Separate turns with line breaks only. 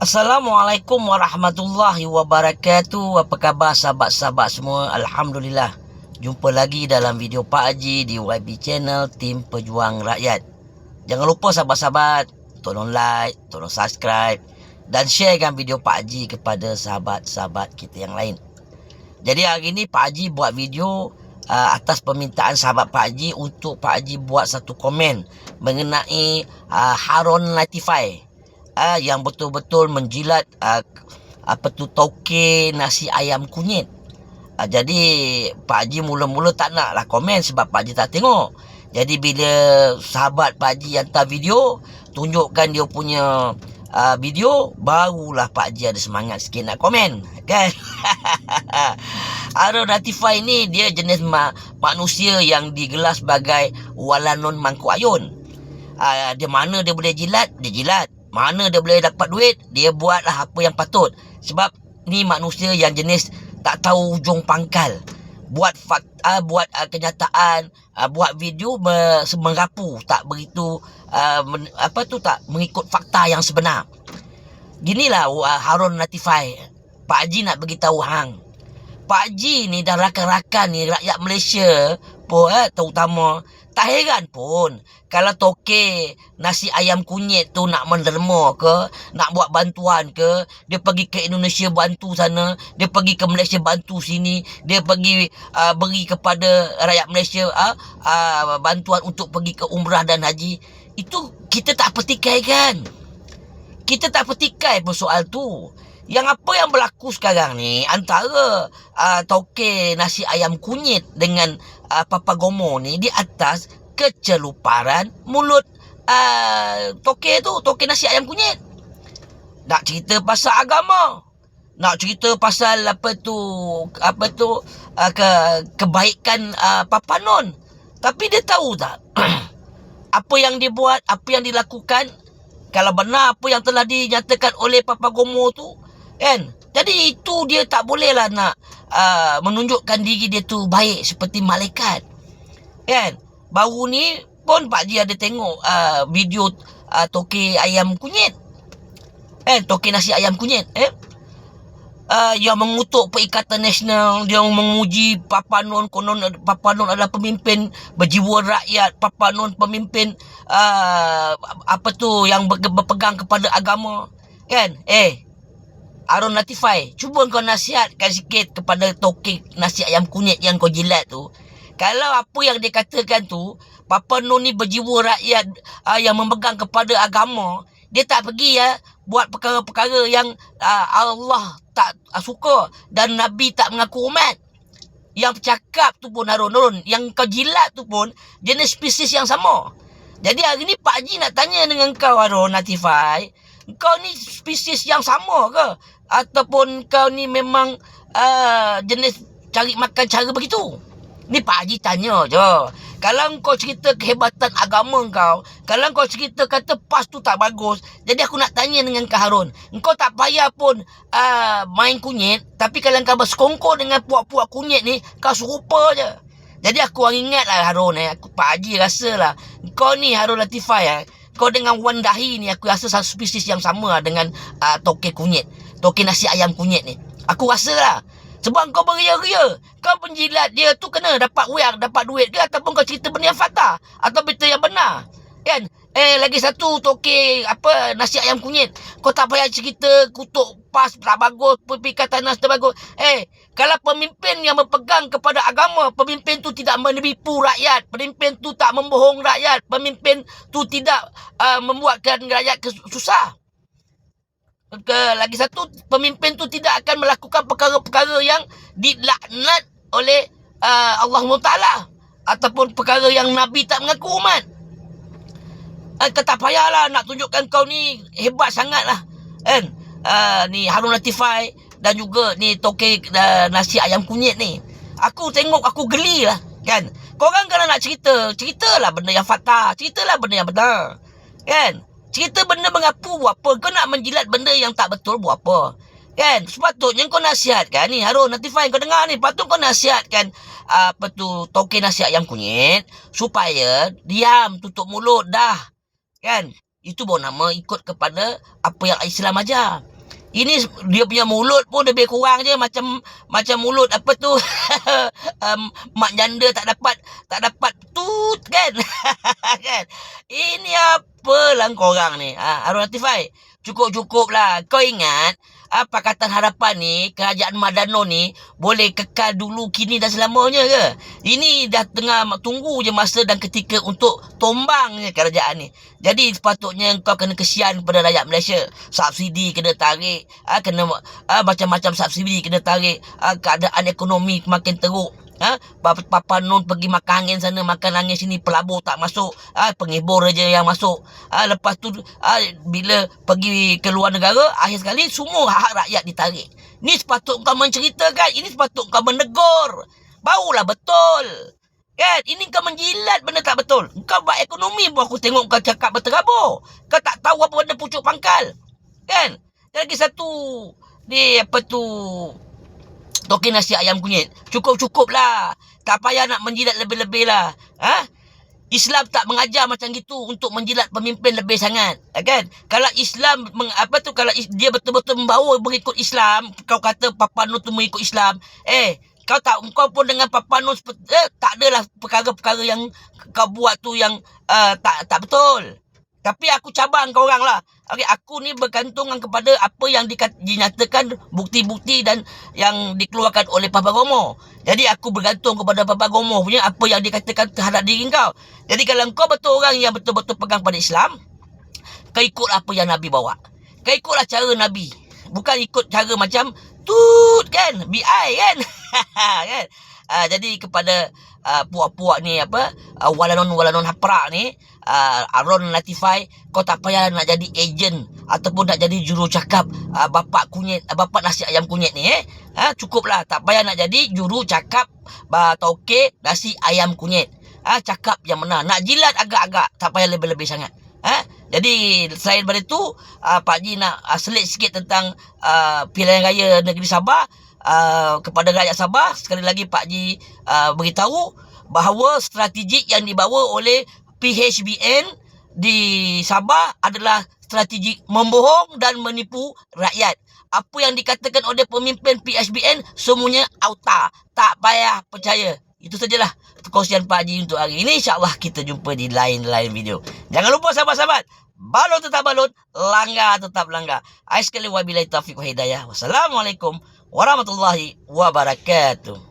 Assalamualaikum warahmatullahi wabarakatuh. Apa khabar sahabat-sahabat semua? Alhamdulillah. Jumpa lagi dalam video Pak Haji di YB Channel Tim Pejuang Rakyat. Jangan lupa sahabat-sahabat, tolong like, tolong subscribe dan sharekan video Pak Haji kepada sahabat-sahabat kita yang lain. Jadi hari ini Pak Haji buat video uh, atas permintaan sahabat Pak Haji untuk Pak Haji buat satu komen mengenai uh, Harun Latifai uh, yang betul-betul menjilat uh, apa tu toke nasi ayam kunyit. Uh, jadi Pak Haji mula-mula tak nak lah komen sebab Pak Haji tak tengok. Jadi bila sahabat Pak Haji hantar video, tunjukkan dia punya uh, video, barulah Pak Haji ada semangat sikit nak komen. Kan? Arun Latifah ini dia jenis ma- manusia yang digelar sebagai walanon mangkuk ayun. Uh, dia mana dia boleh jilat, dia jilat. Mana dia boleh dapat duit, dia buatlah apa yang patut. Sebab ni manusia yang jenis tak tahu ujung pangkal. Buat fakta, buat uh, kenyataan, uh, buat video me- merapu, tak begitu uh, men- apa tu tak mengikut fakta yang sebenar. Ginilah uh, Harun Latifai. Pak Haji nak beritahu hang. Pak Haji ni dah rakan-rakan ni rakyat Malaysia pun eh, terutama tak heran pun kalau toke nasi ayam kunyit tu nak menderma ke, nak buat bantuan ke, dia pergi ke Indonesia bantu sana, dia pergi ke Malaysia bantu sini, dia pergi uh, beri kepada rakyat Malaysia uh, uh, bantuan untuk pergi ke umrah dan haji. Itu kita tak petikai kan? Kita tak petikai pun soal tu. Yang apa yang berlaku sekarang ni antara uh, toke nasi ayam kunyit dengan uh, Papa Gomo ni di atas keceluparan mulut uh, toke tu, toke nasi ayam kunyit. Nak cerita pasal agama. Nak cerita pasal apa tu apa tu uh, ke kebaikan uh, Papa Non. Tapi dia tahu tak apa yang dia buat, apa yang dilakukan kalau benar apa yang telah dinyatakan oleh Papa Gomo tu Kan? Jadi itu dia tak boleh lah nak uh, menunjukkan diri dia tu baik seperti malaikat. Kan? Baru ni pun Pak Ji ada tengok uh, video uh, toke ayam kunyit. Eh, toke nasi ayam kunyit. Eh? Uh, yang mengutuk Perikatan Nasional Dia menguji Papa Non Konon Papa Non adalah pemimpin Berjiwa rakyat Papa Non pemimpin uh, Apa tu Yang berpegang kepada agama Kan Eh Arun Latifai, cuba kau nasihatkan sikit kepada tokek nasi ayam kunyit yang kau jilat tu. Kalau apa yang dia katakan tu, Papa Nun ni berjiwa rakyat uh, yang memegang kepada agama, dia tak pergi ya buat perkara-perkara yang uh, Allah tak uh, suka dan Nabi tak mengaku umat. Yang cakap tu pun Harun Harun, yang kau jilat tu pun jenis spesies yang sama. Jadi hari ni Pak Haji nak tanya dengan kau Harun Latifai, kau ni spesies yang sama ke? Ataupun kau ni memang uh, jenis cari makan cara begitu? Ni Pak Haji tanya je. Kalau kau cerita kehebatan agama kau, kalau kau cerita kata PAS tu tak bagus, jadi aku nak tanya dengan Kak Harun. Kau tak payah pun uh, main kunyit, tapi kalau kau bersekongkol dengan puak-puak kunyit ni, kau serupa je. Jadi aku ingat lah Harun eh. Aku Pak Haji rasa lah. Kau ni Harun Latifai eh. Kau dengan Wan Dahi ni aku rasa satu spesies yang sama lah dengan uh, toke kunyit. Toke nasi ayam kunyit ni. Aku rasa lah. Sebab kau beria-ria. Kau penjilat dia tu kena dapat weang, dapat duit ke ataupun kau cerita benda yang fakta atau berita yang benar. Kan? Eh lagi satu toke apa nasi ayam kunyit. Kau tak payah cerita kutuk pas tak bagus, perikatan nas tak bagus. Eh, kalau pemimpin yang berpegang kepada agama, pemimpin tu tidak menipu rakyat, pemimpin tu tak membohong rakyat, pemimpin tu tidak uh, membuatkan rakyat susah. Ke, lagi satu, pemimpin tu tidak akan melakukan perkara-perkara yang dilaknat oleh uh, Allah Taala ataupun perkara yang Nabi tak mengaku umat. Eh, kata payahlah nak tunjukkan kau ni hebat sangat lah. Kan? Uh, ni Harun Latifai dan juga ni toke uh, nasi ayam kunyit ni. Aku tengok aku geli lah. Kan? Korang kalau nak cerita, ceritalah benda yang fakta. Ceritalah benda yang benar. Kan? Cerita benda mengapu buat apa? Kau nak menjilat benda yang tak betul buat apa? Kan? Sepatutnya kau nasihatkan ni. Harun, nanti fine kau dengar ni. Patut kau nasihatkan apa tu toke nasi ayam kunyit. Supaya diam, tutup mulut dah. Kan? Itu baru nama ikut kepada apa yang Islam ajar. Ini dia punya mulut pun lebih kurang je macam macam mulut apa tu um, mak janda tak dapat tak dapat tut kan kan lah korang ni. Ha, Arun Latifai cukup-cukup lah. Kau ingat ah, Pakatan Harapan ni kerajaan Madano ni boleh kekal dulu kini dan selamanya ke? Ini dah tengah tunggu je masa dan ketika untuk tombang je kerajaan ni. Jadi sepatutnya kau kena kesian kepada rakyat Malaysia. Subsidi kena tarik ah, kena ah, macam-macam subsidi kena tarik ah, keadaan ekonomi makin teruk Ha? Papa, Papa Nun pergi makan angin sana, makan angin sini, pelabur tak masuk. Ha? Penghibur aja yang masuk. Ha? Lepas tu, ha? bila pergi ke luar negara, akhir sekali semua hak rakyat ditarik. Ni sepatut kau menceritakan, ini sepatut kau menegur. Barulah betul. Kan? Ini kau menjilat benda tak betul. Kau buat ekonomi pun aku tengok kau cakap berterabur. Kau tak tahu apa benda pucuk pangkal. Kan? Dan lagi satu, ni apa tu, Token nasi ayam kunyit. Cukup-cukup lah. Tak payah nak menjilat lebih-lebih lah. Ha? Islam tak mengajar macam gitu untuk menjilat pemimpin lebih sangat. Ha, kan? Kalau Islam, meng, apa tu, kalau dia betul-betul membawa mengikut Islam, kau kata Papa Nur tu mengikut Islam, eh, kau tak, kau pun dengan Papa Nur, eh, tak adalah perkara-perkara yang kau buat tu yang uh, tak tak betul. Tapi aku cabang kau orang lah. Okay, aku ni bergantungan kepada apa yang dikat, dinyatakan bukti-bukti dan yang dikeluarkan oleh Papa Gomo. Jadi aku bergantung kepada Papa Gomo punya apa yang dikatakan terhadap diri kau. Jadi kalau kau betul orang yang betul-betul pegang pada Islam, kau ikut apa yang Nabi bawa. Kau ikutlah cara Nabi. Bukan ikut cara macam tut kan, BI kan. kan? Uh, jadi kepada uh, puak-puak ni apa uh, walanon-walanon haprak ni uh, Aron Latifai kau tak payah nak jadi ejen ataupun nak jadi juru cakap uh, bapak kunyit uh, bapak nasi ayam kunyit ni eh. Ha, cukup lah tak payah nak jadi juru cakap uh, toke nasi ayam kunyit. Ha, cakap yang mana nak jilat agak-agak tak payah lebih-lebih sangat. Ha? jadi selain daripada itu uh, Pak Ji nak uh, selit sikit tentang uh, pilihan raya negeri Sabah uh, kepada rakyat Sabah sekali lagi Pak Ji uh, beritahu bahawa strategi yang dibawa oleh PHBN di Sabah adalah strategi membohong dan menipu rakyat. Apa yang dikatakan oleh pemimpin PHBN semuanya auta. Tak payah percaya. Itu sajalah perkongsian Pak Haji untuk hari ini. InsyaAllah kita jumpa di lain-lain video. Jangan lupa sahabat-sahabat. Balon tetap balon. Langgar tetap langgar. Ais sekali wabillahi taufiq wa hidayah. Wassalamualaikum warahmatullahi wabarakatuh.